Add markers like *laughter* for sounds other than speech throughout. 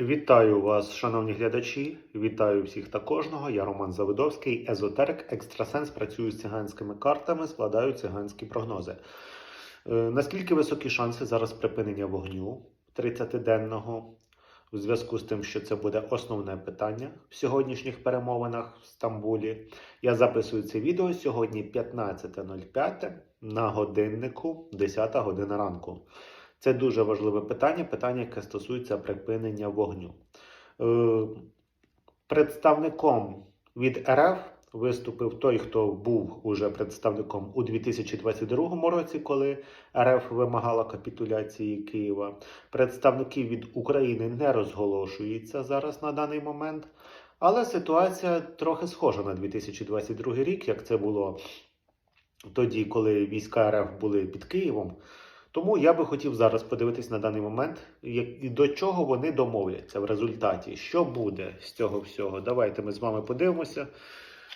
Вітаю вас, шановні глядачі. Вітаю всіх та кожного. Я Роман Завидовський, езотерик, екстрасенс. Працюю з циганськими картами, складаю циганські прогнози. Е, наскільки високі шанси зараз припинення вогню 30-денного? В зв'язку з тим, що це буде основне питання в сьогоднішніх перемовинах в Стамбулі. Я записую це відео сьогодні 15.05 на годиннику 10 година ранку. Це дуже важливе питання, питання, яке стосується припинення вогню. Е, Представником від РФ виступив той, хто був уже представником у 2022 році, коли РФ вимагала капітуляції Києва. Представники від України не розголошуються зараз на даний момент. Але ситуація трохи схожа на 2022 рік, як це було тоді, коли війська РФ були під Києвом. Тому я би хотів зараз подивитись на даний момент, як, до чого вони домовляться в результаті. Що буде з цього всього? Давайте ми з вами подивимося.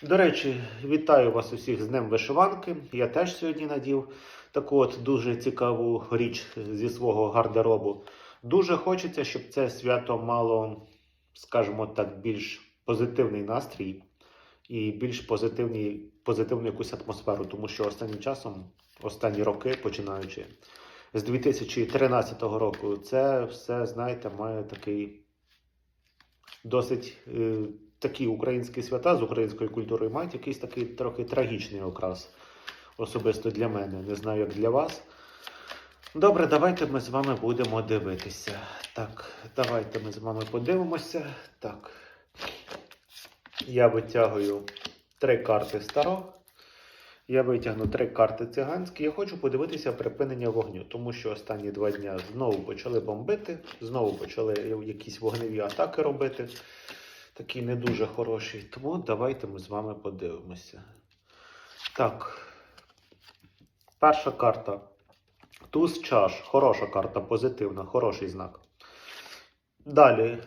До речі, вітаю вас усіх з Днем Вишиванки. Я теж сьогодні надів таку от дуже цікаву річ зі свого гардеробу. Дуже хочеться, щоб це свято мало, скажімо так, більш позитивний настрій і більш позитивну якусь атмосферу, тому що останнім часом, останні роки, починаючи з 2013 року, це все, знаєте, має такий досить е, такі українські свята з українською культурою мають якийсь такий трохи трагічний окрас. Особисто для мене. Не знаю, як для вас. Добре, давайте ми з вами будемо дивитися. Так, давайте ми з вами подивимося. Так. Я витягую три карти старо. Я витягну три карти циганські. Я хочу подивитися припинення вогню, тому що останні два дні знову почали бомбити, знову почали якісь вогневі атаки робити. Такі не дуже хороші. Тому давайте ми з вами подивимося. Так. Перша карта. Туз чаш. Хороша карта, позитивна, хороший знак. Далі.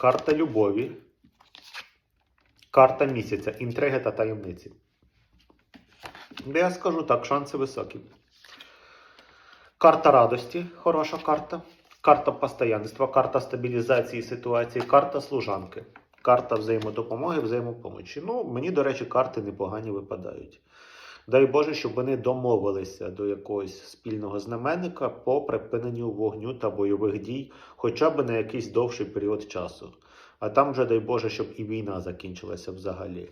Карта любові. Карта місяця. Інтриги та таємниці. Я скажу так, шанси високі. Карта радості. Хороша карта. Карта постоянства, карта стабілізації ситуації, карта служанки, карта взаємодопомоги, взаємопомочі. Ну, мені, до речі, карти непогані випадають. Дай Боже, щоб вони домовилися до якогось спільного знаменника по припиненню вогню та бойових дій, хоча б на якийсь довший період часу. А там вже, дай Боже, щоб і війна закінчилася взагалі.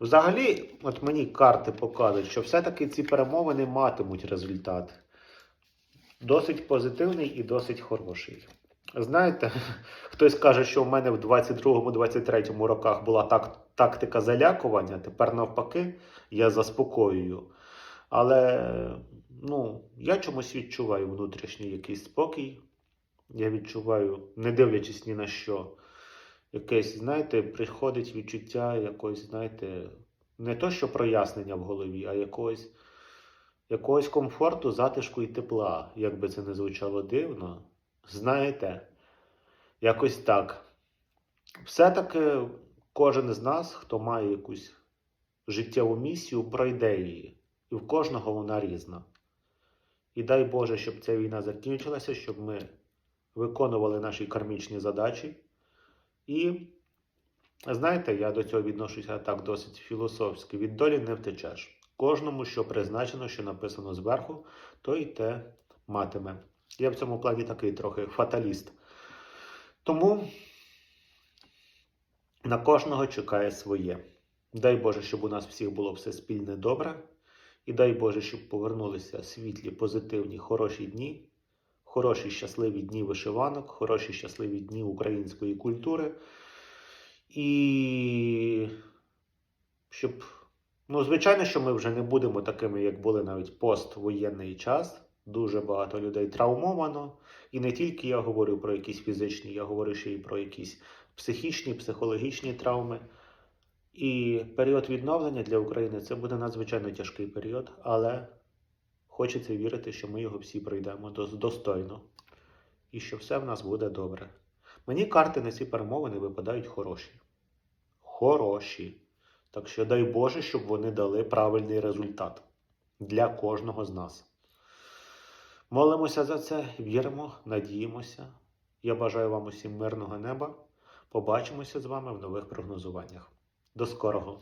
Взагалі, от мені карти показують, що все-таки ці перемовини матимуть результат. Досить позитивний і досить хороший. Знаєте, *laughs* хтось каже, що в мене в 22-23 роках була так, тактика залякування, тепер навпаки, я заспокоюю. Але ну, я чомусь відчуваю внутрішній якийсь спокій. Я відчуваю, не дивлячись ні на що, якесь, знаєте, приходить відчуття якось, знаєте, не то, що прояснення в голові, а якогось якогось комфорту, затишку і тепла, як би це не звучало дивно. Знаєте, якось так. Все-таки кожен з нас, хто має якусь життєву місію, пройде її. І в кожного вона різна. І дай Боже, щоб ця війна закінчилася, щоб ми виконували наші кармічні задачі. І, знаєте, я до цього відношуся так досить філософськи. Від долі не втечеш. Кожному, що призначено, що написано зверху, то й те матиме. Я в цьому плані такий трохи фаталіст. Тому на кожного чекає своє. Дай Боже, щоб у нас всіх було все спільне добре. І дай Боже, щоб повернулися світлі, позитивні, хороші дні, хороші щасливі дні вишиванок, хороші щасливі дні української культури. І щоб Ну, звичайно, що ми вже не будемо такими, як були навіть поствоєнний час. Дуже багато людей травмовано. І не тільки я говорю про якісь фізичні, я говорю ще й про якісь психічні, психологічні травми. І період відновлення для України це буде надзвичайно тяжкий період, але хочеться вірити, що ми його всі пройдемо достойно і що все в нас буде добре. Мені карти на ці перемовини випадають хороші. Хороші. Так що дай Боже, щоб вони дали правильний результат для кожного з нас. Молимося за це, віримо, надіємося Я бажаю вам усім мирного неба. Побачимося з вами в нових прогнозуваннях. До скорого!